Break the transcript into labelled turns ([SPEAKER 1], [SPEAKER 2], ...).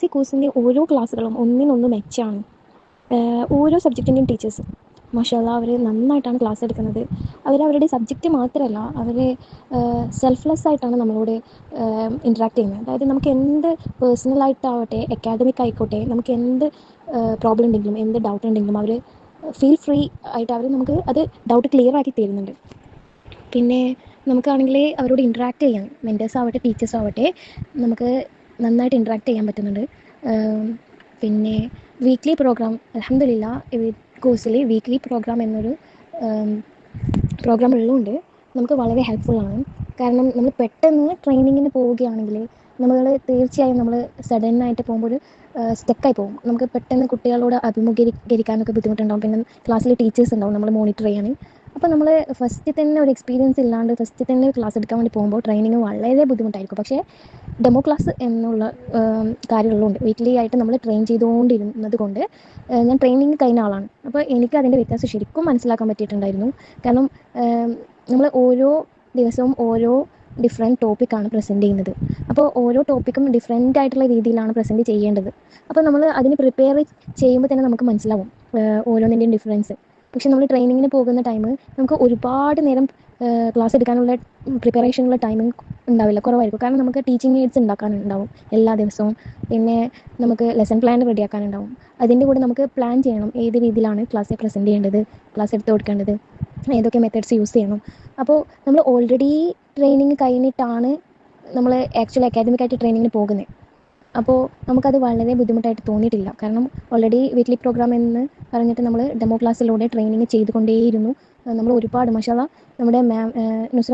[SPEAKER 1] C കോഴ്സിന്റെ ഓരോ ക്ലാസ്സുകളും ഒന്നിനൊന്ന് മെച്ചമാണ് ഓരോ സബ്ജക്റ്റിന്റെയും ടീച്ചേഴ്സ്. മാഷാല്ല അവർ നന്നായിട്ടാണ് ക്ലാസ് എടുക്കുന്നത്. അവർ അവരുടെ സബ്ജക്റ്റ് മാത്രമല്ല അവർ സെൽഫ്ലെസ് ആയിട്ടാണ് നമ്മളോട് ഇൻട്രാക്ട് ചെയ്യുന്നത്. അതായത് നമുക്ക് എന്ത് പേഴ്സണലായിട്ടാവട്ടെ അക്കാഡമിക് ആയിക്കോട്ടെ നമുക്ക് എന്ത് പ്രോബ്ലം ഉണ്ടെങ്കിലും എന്ത് ഡൗട്ട് ഉണ്ടെങ്കിലും അവർ ഫീൽ ഫ്രീ ആയിട്ട് അവർ നമുക്ക് അത് ഡൗട്ട് ക്ലിയർ ആക്കി തരുന്നുണ്ട്. പിന്നെ നമുക്കാണെങ്കിൽ അവരോട് ഇൻട്രാക്ട് ചെയ്യാം. മെന്റേഴ്സ് ആവട്ടെ ടീച്ചേഴ്സ് ആവട്ടെ നമുക്ക് നന്നായിട്ട് ഇൻട്രാക്ട് ചെയ്യാൻ പറ്റുന്നുണ്ട്. പിന്നെ വീക്ക്ലി പ്രോഗ്രാം അലഹമില്ല കോഴ്സിൽ വീക്ക്ലി പ്രോഗ്രാം എന്നൊരു പ്രോഗ്രാം ഉള്ളതുകൊണ്ട് നമുക്ക് വളരെ ഹെൽപ്ഫുള്ളാണ് കാരണം നമ്മൾ പെട്ടെന്ന് ട്രെയിനിങ്ങിന് പോവുകയാണെങ്കിൽ നമ്മൾ തീർച്ചയായും നമ്മൾ സഡനായിട്ട് പോകുമ്പോൾ ഒരു സ്റ്റക്കായി പോകും. നമുക്ക് പെട്ടെന്ന് കുട്ടികളോട് അഭിമുഖീകരിക്കാനൊക്കെ ബുദ്ധിമുട്ടുണ്ടാവും. പിന്നെ ക്ലാസ്സിലെ ടീച്ചേഴ്സ് ഉണ്ടാവും നമ്മൾ മോണിറ്റർ ചെയ്യാൻ അപ്പോൾ നമ്മൾ ഫസ്റ്റ് തന്നെ ഒരു എക്സ്പീരിയൻസ് ഇല്ലാണ്ട് ഫസ്റ്റ് തന്നെ ക്ലാസ് എടുക്കാൻ വേണ്ടി പോകുമ്പോൾ ട്രെയിനിങ് വളരെ ബുദ്ധിമുട്ടായിരിക്കും. പക്ഷേ ഡെമോ ക്ലാസ് എന്നുള്ള കാര്യമുള്ളതുകൊണ്ട് വീക്ക്ലി ആയിട്ട് നമ്മൾ ട്രെയിൻ ചെയ്തുകൊണ്ടിരുന്നത് കൊണ്ട് ഞാൻ ട്രെയിനിങ് കഴിഞ്ഞ ആളാണ്. അപ്പോൾ എനിക്ക് അതിന്റെ വ്യത്യാസം ശരിക്കും മനസ്സിലാക്കാൻ പറ്റിയിട്ടുണ്ടായിരുന്നു. കാരണം നമ്മൾ ഓരോ ദിവസവും ഓരോ ഡിഫറെന്റ് ടോപ്പിക്കാണ് പ്രസന്റ് ചെയ്യുന്നത്. അപ്പോൾ ഓരോ ടോപ്പിക്കും ഡിഫറെന്റ് ആയിട്ടുള്ള രീതിയിലാണ് പ്രസന്റ് ചെയ്യേണ്ടത്. അപ്പോൾ നമ്മൾ അതിന് പ്രിപ്പയർ ചെയ്യുമ്പോൾ തന്നെ നമുക്ക് മനസ്സിലാവും ഓരോന്നിന്റെയും ഡിഫറൻസ് പക്ഷെ നമ്മൾ ട്രെയിനിങ്ങിന് പോകുന്ന ടൈം നമുക്ക് ഒരുപാട് നേരം ക്ലാസ് എടുക്കാനുള്ള പ്രിപ്പറേഷനുള്ള ടൈമിംഗ് ഉണ്ടാവില്ല. കുറവായിരിക്കും. കാരണം നമുക്ക് ടീച്ചിങ് എയ്ഡ്സ് ഉണ്ടാക്കാനുണ്ടാവും എല്ലാ ദിവസവും. പിന്നെ നമുക്ക് ലെസൺ പ്ലാൻ റെഡിയാക്കാനുണ്ടാവും. അതിന്റെ കൂടെ നമുക്ക് പ്ലാൻ ചെയ്യണം. ഏത് രീതിയിലാണ് ക്ലാസ് പ്രസന്റ് ചെയ്യേണ്ടത്? ക്ലാസ് എടുത്ത് കൊടുക്കേണ്ടത്? ഏതൊക്കെ മെത്തേഡ്സ് യൂസ് ചെയ്യണം? അപ്പോൾ നമ്മൾ ഓൾറെഡി ട്രെയിനിങ് കഴിഞ്ഞിട്ടാണ് നമ്മൾ ആക്ച്വലി അക്കാദമിക് ആയിട്ട് ട്രെയിനിങ്ങിന് പോകുന്നത് അപ്പോൾ നമുക്കത് വളരെ ബുദ്ധിമുട്ടായിട്ട് തോന്നിയിട്ടില്ല. കാരണം ഓൾറെഡി വീക്ക്ലി പ്രോഗ്രാം എന്ന് പറഞ്ഞിട്ട് നമ്മൾ ഡെമോ ക്ലാസ്സിലൂടെ ട്രെയിനിങ് ചെയ്തുകൊണ്ടേയിരുന്നു. നമ്മൾ ഒരുപാട് മഷാല നമ്മുടെ മാം നുസ്ര